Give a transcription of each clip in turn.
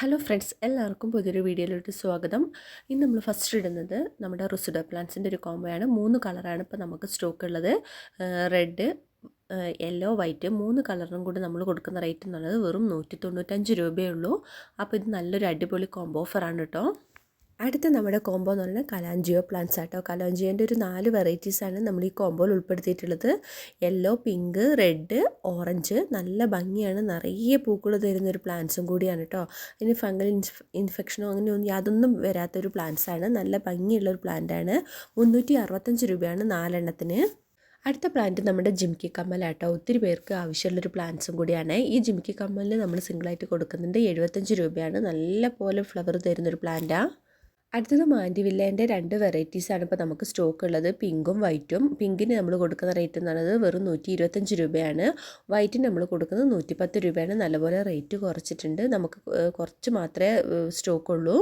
Hello friends എല്ലാവർക്കും പുതിയൊരു വീഡിയോയിലോട്ട് സ്വാഗതം. ഇന്ന് നമ്മൾ ഫസ്റ്റ് ഇടുന്നത് നമ്മുടെ റുസിഡോ പ്ലാന്റ്സിന്റെ ഒരു കോംബോയാണ്. മൂന്ന് കളറാണ് ഇപ്പോൾ നമുക്ക് സ്റ്റോക്ക് ഉള്ളത്. റെഡ് യെല്ലോ വൈറ്റ് മൂന്ന് കളറിനും കൂടി നമ്മൾ കൊടുക്കുന്ന റേറ്റ് എന്നുള്ളത് വെറും നൂറ്റി തൊണ്ണൂറ്റഞ്ച് രൂപയേ ഉള്ളൂ. അപ്പോൾ ഇത് നല്ലൊരു അടിപൊളി കോംബോ ഓഫറാണ് കേട്ടോ. അടുത്ത നമ്മുടെ കോംബോ എന്ന് പറഞ്ഞാൽ കലാഞ്ചിയോ പ്ലാന്റ്സ് ആട്ടോ. കലാഞ്ചിയോന്റെ ഒരു നാല് വെറൈറ്റീസാണ് നമ്മൾ ഈ കോംബോയിൽ ഉൾപ്പെടുത്തിയിട്ടുള്ളത്. യെല്ലോ പിങ്ക് റെഡ് ഓറഞ്ച് നല്ല ഭംഗിയാണ്. നിറയെ പൂക്കൾ തരുന്ന ഒരു പ്ലാന്റ്സും കൂടിയാണ് കേട്ടോ അതിന് ഫംഗൽ ഇൻഫെക്ഷനോ അങ്ങനെ ഒന്നും യാതൊന്നും വരാത്തൊരു പ്ലാന്റ്സാണ് നല്ല ഭംഗിയുള്ള ഒരു പ്ലാന്റാണ് മുന്നൂറ്റി അറുപത്തഞ്ച് രൂപയാണ് നാലെണ്ണത്തിന്. അടുത്ത പ്ലാന്റ് നമ്മുടെ ജിംക്കി കമ്മലാട്ടോ ഒത്തിരി പേർക്ക് ആവശ്യമുള്ളൊരു പ്ലാന്റ്സും കൂടിയാണ്. ഈ ജിംക്കി കമ്മലിന് നമ്മൾ സിംഗിളായിട്ട് കൊടുക്കുന്നുണ്ട്. എഴുപത്തഞ്ച് രൂപയാണ്. നല്ല പോലെ ഫ്ലവർ തരുന്നൊരു പ്ലാന്റാണ് അടുത്തത് മാൻഡിവില്ലേന്റെ രണ്ട് വെറൈറ്റീസാണ് ഇപ്പോൾ നമുക്ക് സ്റ്റോക്ക് ഉള്ളത്. പിങ്കും വൈറ്റും പിങ്കിന് നമ്മൾ കൊടുക്കുന്ന റേറ്റ് എന്ന് പറയുന്നത് വെറും നൂറ്റി ഇരുപത്തഞ്ച് രൂപയാണ് വൈറ്റിന് നമ്മൾ കൊടുക്കുന്നത് നൂറ്റിപ്പത്ത് രൂപയാണ്. നല്ലപോലെ റേറ്റ് കുറച്ചിട്ടുണ്ട്. നമുക്ക് കുറച്ച് മാത്രമേ സ്റ്റോക്കുള്ളൂ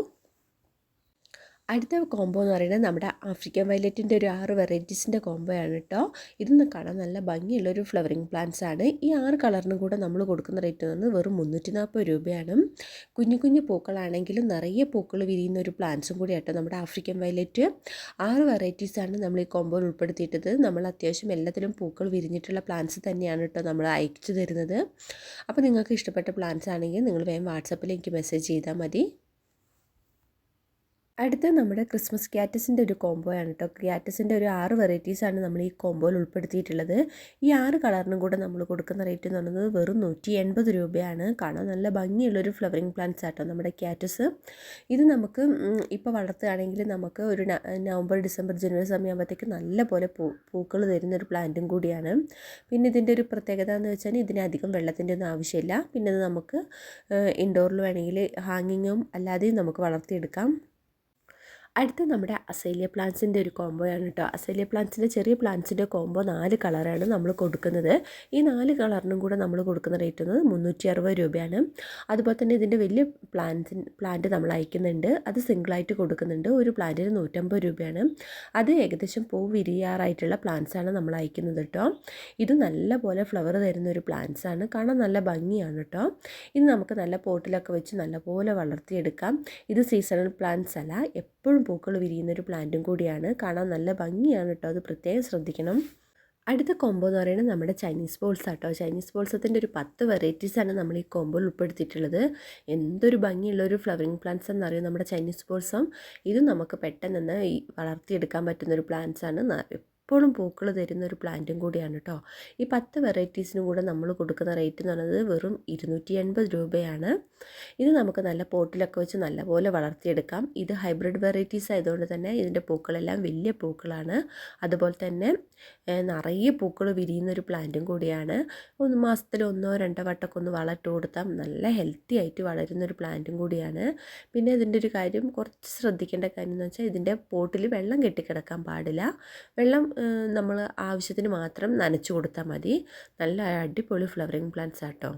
അടുത്ത കോംബോ എന്ന് പറയുന്നത് നമ്മുടെ ആഫ്രിക്കൻ വയലറ്റിന്റെ ഒരു ആറ് വെറൈറ്റീസിന്റെ കോംബോ ആണ് കേട്ടോ ഇതൊന്ന് കാണാൻ നല്ല ഭംഗിയുള്ളൊരു ഫ്ലവറിങ് പ്ലാന്റ്സ് ആണ്. ഈ ആറ് കളറിനും കൂടെ നമ്മൾ കൊടുക്കുന്ന റേറ്റ് എന്ന് വെറും മുന്നൂറ്റി നാൽപ്പത് രൂപയാണ്. കുഞ്ഞു കുഞ്ഞു പൂക്കളാണെങ്കിലും നിറയെ പൂക്കൾ വിരിയുന്ന ഒരു പ്ലാന്റ്സും കൂടി ആട്ടോ നമ്മുടെ ആഫ്രിക്കൻ വയലറ്റ് ആറ് വെറൈറ്റീസാണ് നമ്മൾ ഈ കോംബോയിൽ ഉൾപ്പെടുത്തിയിട്ടത്. നമ്മൾ അത്യാവശ്യം എല്ലാത്തിലും പൂക്കൾ വിരിഞ്ഞിട്ടുള്ള പ്ലാന്റ്സ് തന്നെയാണ് കേട്ടോ നമ്മൾ അയച്ചു തരുന്നത്. അപ്പോൾ നിങ്ങൾക്ക് ഇഷ്ടപ്പെട്ട പ്ലാന്റ്സ് ആണെങ്കിൽ നിങ്ങൾ വേഗം വാട്സപ്പിൽ എനിക്ക് മെസ്സേജ് ചെയ്താൽ മതി. അടുത്ത നമ്മുടെ ക്രിസ്മസ് ക്യാറ്റസിന്റെ ഒരു കോംബോ ആണ് കേട്ടോ. ക്യാറ്റസിന്റെ ഒരു ആറ് വെറൈറ്റീസാണ് നമ്മൾ ഈ കോംബോയിൽ ഉൾപ്പെടുത്തിയിട്ടുള്ളത്. ഈ ആറ് കളറിനും കൂടെ നമ്മൾ കൊടുക്കുന്ന റേറ്റ് എന്ന് പറയുന്നത് വെറും നൂറ്റി എൺപത് രൂപയാണ്. കാണാൻ നല്ല ഭംഗിയുള്ളൊരു ഫ്ലവറിങ് പ്ലാന്റ്സ് ആട്ടോ നമ്മുടെ ക്യാറ്റസ്. ഇത് നമുക്ക് ഇപ്പോൾ വളർത്തുകയാണെങ്കിൽ നമുക്ക് ഒരു നവംബർ ഡിസംബർ ജനുവരി സമയമാകുമ്പോഴത്തേക്ക് നല്ല പോലെ പൂക്കൾ തരുന്ന ഒരു പ്ലാന്റും കൂടിയാണ്. പിന്നെ ഇതിന്റെ ഒരു പ്രത്യേകത എന്ന് വെച്ചാൽ ഇതിന് അധികം വെള്ളത്തിന്റെ ഒന്നും ആവശ്യമില്ല. പിന്നെ ഇത് നമുക്ക് ഇൻഡോറിൽ വേണമെങ്കിൽ ഹാങ്ങിങ്ങും അല്ലാതെയും നമുക്ക് വളർത്തിയെടുക്കാം. അടുത്ത നമ്മുടെ അസേലിയ പ്ലാന്റ്സിന്റെ ഒരു കോംബോയാണ് കേട്ടോ. അസേലിയ പ്ലാന്റ്സിന്റെ ചെറിയ പ്ലാന്റ്സിന്റെ കോംബോ നാല് കളറാണ് നമ്മൾ കൊടുക്കുന്നത്. ഈ നാല് കളറിനും കൂടെ നമ്മൾ കൊടുക്കുന്ന റേറ്റ് എന്നത് മുന്നൂറ്റി അറുപത് രൂപയാണ്. അതുപോലെ തന്നെ ഇതിന്റെ വലിയ പ്ലാന്റ്സിൻ പ്ലാന്റ് നമ്മൾ അയക്കുന്നുണ്ട്. അത് സിംഗിളായിട്ട് കൊടുക്കുന്നുണ്ട്. ഒരു പ്ലാന്റിന് നൂറ്റമ്പത് രൂപയാണ്. അത് ഏകദേശം പൂ വിരിയാറായിട്ടുള്ള പ്ലാന്റ്സാണ് നമ്മൾ അയക്കുന്നത് കേട്ടോ. ഇത് നല്ല പോലെ ഫ്ലവർ തരുന്ന ഒരു പ്ലാന്റ്സാണ്. കാണാൻ നല്ല ഭംഗിയാണ് കേട്ടോ. ഇത് നമുക്ക് നല്ല പോട്ടിലൊക്കെ വെച്ച് നല്ലപോലെ വളർത്തിയെടുക്കാം. ഇത് സീസണൽ പ്ലാന്റ്സ് അല്ല എപ്പോഴും പൂക്കൾ വിരിയുന്ന ഒരു പ്ലാന്റും കൂടിയാണ്. കാണാൻ നല്ല ഭംഗിയാണ് കേട്ടോ അത് പ്രത്യേകം ശ്രദ്ധിക്കണം. അടുത്ത കോംബോ എന്ന് പറയുന്നത് നമ്മുടെ ചൈനീസ് ബോൾസ് ആട്ടോ. ചൈനീസ് ബോൾസത്തിന്റെ ഒരു പത്ത് വെറൈറ്റീസാണ് നമ്മൾ ഈ കോംബോയിൽ ഉൾപ്പെടുത്തിയിട്ടുള്ളത്. എന്തൊരു ഭംഗിയുള്ള ഒരു ഫ്ലവറിങ് പ്ലാന്റ്സ് എന്നറിയും നമ്മുടെ ചൈനീസ് ബോൾസം ഇത് നമുക്ക് പെട്ടെന്ന് വളർത്തിയെടുക്കാൻ പറ്റുന്ന ഒരു പ്ലാന്റ്സ് ആണ്. എപ്പോഴും പൂക്കൾ തരുന്ന ഒരു പ്ലാന്റും കൂടിയാണ് കേട്ടോ ഈ പത്ത് വെറൈറ്റീസിനും കൂടെ നമ്മൾ കൊടുക്കുന്ന റേറ്റ് എന്ന് പറയുന്നത് വെറും ഇരുന്നൂറ്റി എൺപത് രൂപയാണ്. ഇത് നമുക്ക് നല്ല പോട്ടിലൊക്കെ വെച്ച് നല്ലപോലെ വളർത്തിയെടുക്കാം. ഇത് ഹൈബ്രിഡ് വെറൈറ്റീസ് ആയതുകൊണ്ട് തന്നെ ഇതിന്റെ പൂക്കളെല്ലാം വലിയ പൂക്കളാണ്. അതുപോലെ തന്നെ നിറയെ പൂക്കൾ വിരിയുന്ന ഒരു പ്ലാന്റും കൂടിയാണ്. ഒന്ന് മാസത്തിൽ ഒന്നോ രണ്ടോ വട്ടമൊക്കെ ഒന്ന് വളർത്തി കൊടുത്താൽ നല്ല ഹെൽത്തി ആയിട്ട് വളരുന്ന ഒരു പ്ലാന്റും കൂടിയാണ്. പിന്നെ ഇതിന്റെ ഒരു കാര്യം കുറച്ച് ശ്രദ്ധിക്കേണ്ട കാര്യം എന്ന് വെച്ചാൽ ഇതിന്റെ പോട്ടിൽ വെള്ളം കെട്ടിക്കിടക്കാൻ പാടില്ല. വെള്ളം നമ്മൾ ആവശ്യത്തിന് മാത്രം നനച്ചു കൊടുത്താൽ മതി. നല്ല അടിപൊളി ഫ്ലവറിങ് പ്ലാന്റ്സ് ആട്ടോ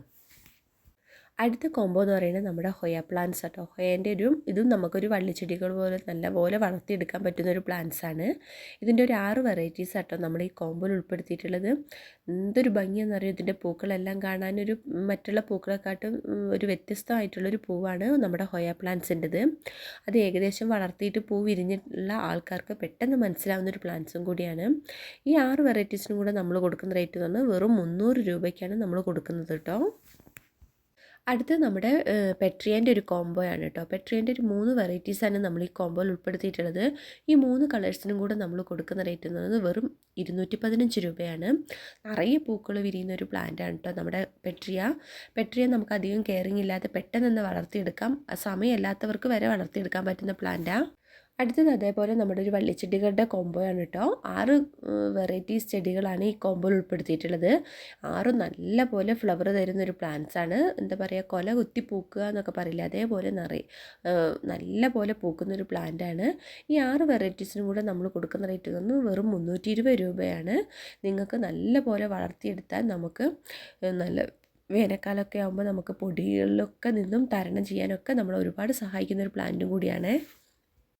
അടുത്ത കോംബോ എന്ന് പറയുന്നത് നമ്മുടെ ഹൊയ പ്ലാന്റ്സ് ആട്ടോ. ഹൊയേന്റെ ഒരു ഇതും നമുക്കൊരു വള്ളിച്ചെടികൾ പോലെ നല്ല പോലെ വളർത്തിയെടുക്കാൻ പറ്റുന്ന ഒരു പ്ലാന്റ്സ് ആണ്. ഇതിന്റെ ഒരു ആറ് വെറൈറ്റീസ് ആട്ടോ നമ്മൾ ഈ കോംബോയിൽ ഉൾപ്പെടുത്തിയിട്ടുള്ളത്. എന്തൊരു ഭംഗിയെന്ന് പറയും ഇതിന്റെ പൂക്കളെല്ലാം കാണാനൊരു മറ്റുള്ള പൂക്കളെക്കാട്ടും ഒരു വ്യത്യസ്തമായിട്ടുള്ളൊരു പൂവാണ് നമ്മുടെ ഹൊയ പ്ലാന്റ്സിന്റെത് അത് ഏകദേശം വളർത്തിയിട്ട് പൂ വിരിഞ്ഞിട്ടുള്ള ആൾക്കാർക്ക് പെട്ടെന്ന് മനസ്സിലാവുന്ന ഒരു പ്ലാന്റ്സും കൂടിയാണ്. ഈ ആറ് വെറൈറ്റീസിനും കൂടെ നമ്മൾ കൊടുക്കുന്ന റേറ്റ് എന്ന് പറഞ്ഞാൽ വെറും മുന്നൂറ് രൂപയ്ക്കാണ് നമ്മൾ കൊടുക്കുന്നത് കേട്ടോ അടുത്ത് നമ്മുടെ പെട്രിയന്റെ ഒരു കോംബോ ആണ് കേട്ടോ. പെട്രിയന്റെ ഒരു മൂന്ന് വെറൈറ്റീസാണ് നമ്മൾ ഈ കോംബോയിൽ ഉൾപ്പെടുത്തിയിട്ടുള്ളത്. ഈ മൂന്ന് കളേഴ്സിനും കൂടെ നമ്മൾ കൊടുക്കുന്ന റേറ്റ് എന്ന് പറയുന്നത് വെറും ഇരുന്നൂറ്റി പതിനഞ്ച് രൂപയാണ്. നിറയെ പൂക്കൾ വിരിയുന്ന ഒരു പ്ലാന്റ് ആണ് കേട്ടോ നമ്മുടെ പെട്രിയ. പെട്രിയ നമുക്ക് അധികം കെയറിങ് ഇല്ലാതെ പെട്ടെന്ന് തന്നെ വളർത്തിയെടുക്കാം. സമയമില്ലാത്തവർക്ക് വരെ വളർത്തിയെടുക്കാൻ പറ്റുന്ന പ്ലാന്റാണ് അടുത്തത് അതേപോലെ നമ്മുടെ ഒരു വള്ളിച്ചെടികളുടെ കോമ്പോയാണ് കേട്ടോ. ആറ് വെറൈറ്റീസ് ചെടികളാണ് ഈ കോമ്പോയിൽ ഉൾപ്പെടുത്തിയിട്ടുള്ളത്. ആറ് നല്ല പോലെ ഫ്ലവർ തരുന്ന ഒരു പ്ലാന്റ്സ് ആണ്. എന്താ പറയുക കൊല കുത്തി പൂക്കുക എന്നൊക്കെ പറയില്ല അതേപോലെ നിറയെ നല്ല പോലെ പൂക്കുന്ന ഒരു പ്ലാന്റ് ആണ്. ഈ ആറ് വെറൈറ്റീസിനും കൂടെ നമ്മൾ കൊടുക്കുന്ന റേറ്റ് തന്നു വെറും മുന്നൂറ്റി ഇരുപത് രൂപയാണ്. നിങ്ങൾക്ക് നല്ല പോലെ വളർത്തിയെടുത്താൽ നമുക്ക് നല്ല വേനൽക്കാലമൊക്കെ ആകുമ്പോൾ നമുക്ക് പൊടികളിലൊക്കെ നിന്നും തരണം ചെയ്യാനൊക്കെ നമ്മൾ ഒരുപാട് സഹായിക്കുന്ന ഒരു പ്ലാന്റും കൂടിയാണ്.